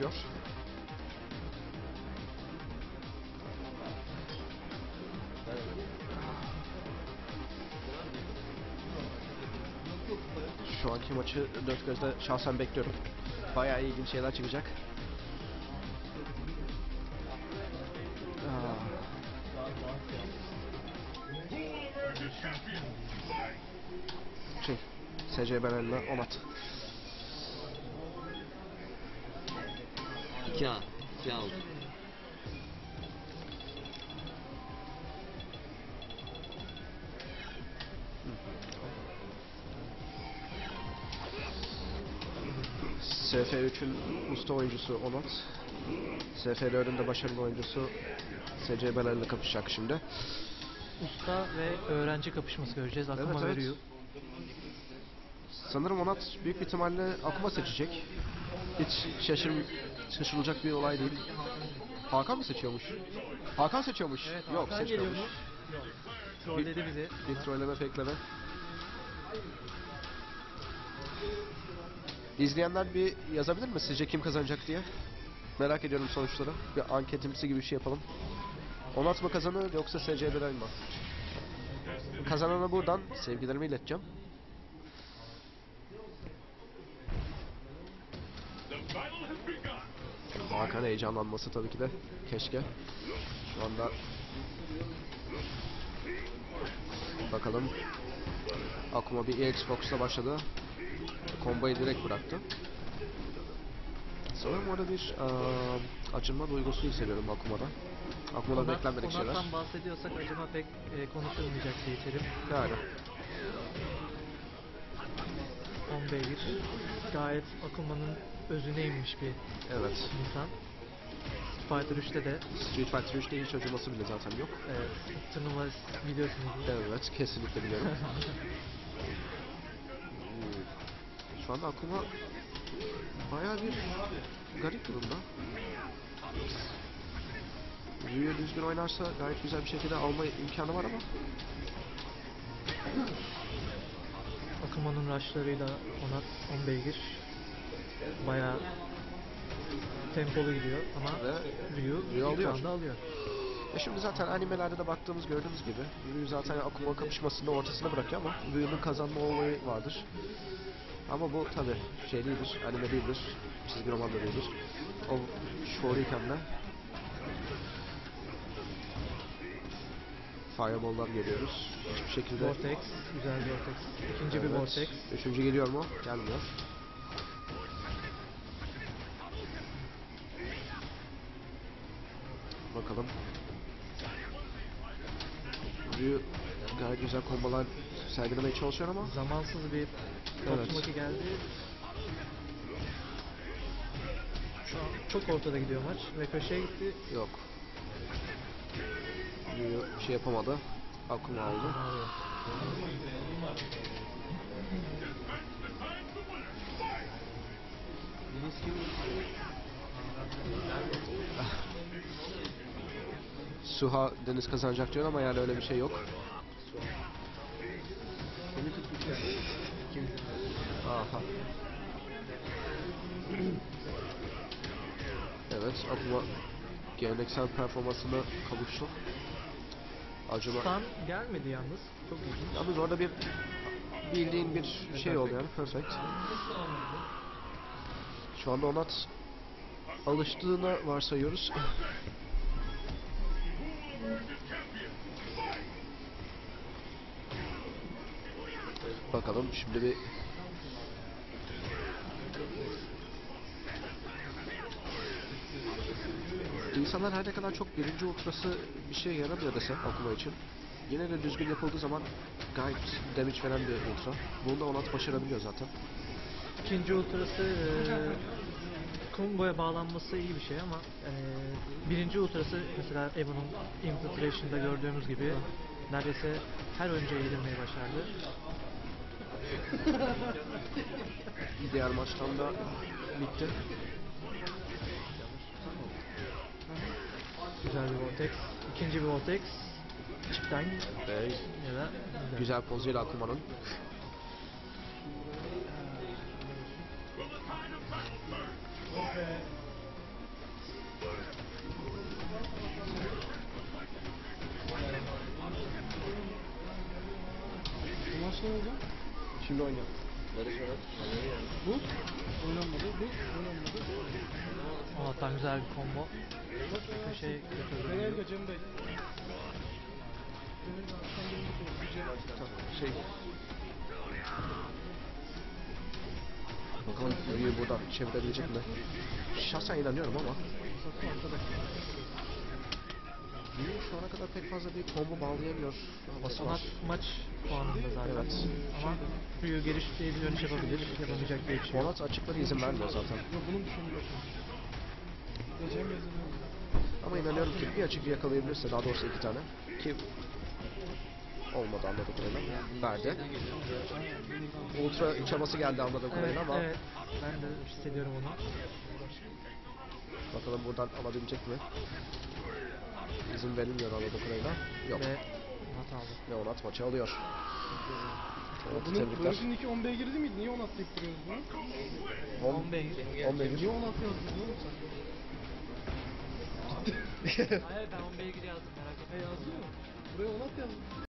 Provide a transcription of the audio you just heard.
çalışıyor. Şu anki maçı dört gözle şahsen bekliyorum. Bayağı ilginç şeyler çıkacak. Aa. Şey, SC Beren'le Onat. İki A oldu. SF3'ün usta oyuncusu Onat. SF4'ün de başarılı oyuncusu SC Beren'le kapışacak şimdi. Usta ve öğrenci kapışması göreceğiz. Akuma Evet, ve evet. Ryu. Sanırım Onat büyük bir ihtimalle Akuma seçecek. Hiç şaşır, şaşırılacak bir olay değil. Hakan mı seçiyormuş? Hakan seçiyormuş. Yok Hakan seçmiyormuş. Trolledi bizi. Bir trolleme pekleme. İzleyenler bir yazabilir mi sizce kim kazanacak diye? Merak ediyorum sonuçları. Bir anketimsi gibi bir şey yapalım. Onat mı kazanır yoksa SC Biray mı? Kazanana buradan sevgilerimi ileteceğim. Hakan heyecanlanması tabii ki de. Keşke. Şu anda Bakalım. Akuma bir Xbox'la başladı. Kombayı direkt bıraktı. Sanırım orada bir eee acınma duygusu hissediyorum Akuma'da. Akuma'da Onat- beklenmedik şeyler. Onat'tan bahsediyorsak acaba pek e, konuşulmayacak diye terim. Yani. 10 beygir. Gayet Akuma'nın özüne inmiş bir Evet. insan. Fighter 3'te de Street Fighter 3'te hiç acıması bile zaten yok. evet, turnuva biliyorsunuz. Evet, kesinlikle biliyorum. Şu anda Akuma bayağı bir garip durumda. Ryu düzgün oynarsa gayet güzel bir şekilde alma imkanı var ama Akuma'nın rushlarıyla Onat 10 beygir. Bayağı tempolu gidiyor ama Ryu, Ryu alıyor. anda alıyor. E şimdi zaten animelerde de baktığımız gördüğümüz gibi Ryu zaten Akuma kapışmasında ortasına bırakıyor ama Ryu'nun kazanma olayı vardır. Ama bu tabi şey değildir, anime değildir, çizgi roman da değildir. O Shoryuken'le Fireball'lar görüyoruz. Hiçbir şekilde... Vortex, güzel bir Vortex. İkinci bir Evet. Vortex. Üçüncü geliyor mu? Gelmiyor. Bakalım. Ryu gayet güzel kombalar sergilemeye çalışıyor ama Zamansız bir Evet. Geldi. Şu an çok ortada gidiyor maç ve köşeye gitti. yok. Ryu bir şey yapamadı. Akuma aldı. Alıyor. Suha Deniz kazanacak diyor ama yani öyle bir şey yok. Aha. Evet, Akuma geleneksel performansına kavuştu. Acaba Stun gelmedi yalnız. Çok ilginç. yalnız orada bir bildiğin bir şey oldu yani perfect. Şu anda Onat alıştığına varsayıyoruz. Bakalım şimdi bir İnsanlar her ne kadar çok birinci ultrası bir şey yaramıyor dese okuma için yine de düzgün yapıldığı zaman gayet damage veren bir ultra. Bunu da Onat başarabiliyor zaten. İkinci ultrası eee combo'ya bağlanması iyi bir şey ama eee, birinci ultrası mesela Evo'nun Infiltration'da gördüğümüz gibi neredeyse her oyuncuya yedirmeyi başardı. Diğer maçtan da bitti. Güzel bir Vortex. İkinci bir Vortex. Ve ya da güzel pozuyla Akuma'nın. Şimdi oyna. Bu oynanmadı. Bu oynanmadı. Onat'tan güzel bir combo. Köşeye Real götürdü. Cem Bey. Şey... Bakalım Ryu buradan çevirebilecek mi? Şahsen inanıyorum ama Ryu şu ana kadar pek fazla bir combo bağlayamıyor havası Onat var. maç puanında zaten. Evet. Ama Ryu geliş diye bir dönüş yapabilir. Yapamayacak diye bir şey yok. Açıkları izin vermiyor zaten. Yok bunun. Ama inanıyorum ki bir açık yakalayabilirse daha doğrusu iki tane ki olmadı anladığım kadarıyla verdi. Ultra çabası geldi anladığım Evet, kadarıyla ama evet. Ben de hissediyorum onu. bakalım buradan alabilecek mi? İzin verilmiyor anladığım kadarıyla. Yok. Ve Onat aldı. Ve Onat maçı alıyor. Bunun tebrikler. Börüs'ün iki 10 girdi miydi? Niye 10 atlayıp duruyoruz bunu? 10 10 beygir. 10 beygir. Niye 10 atıyoruz biz oğlum sen? Hayır ben 10 beygir yazdım merak etme. Yazdı mı? Buraya 10 at yazdı.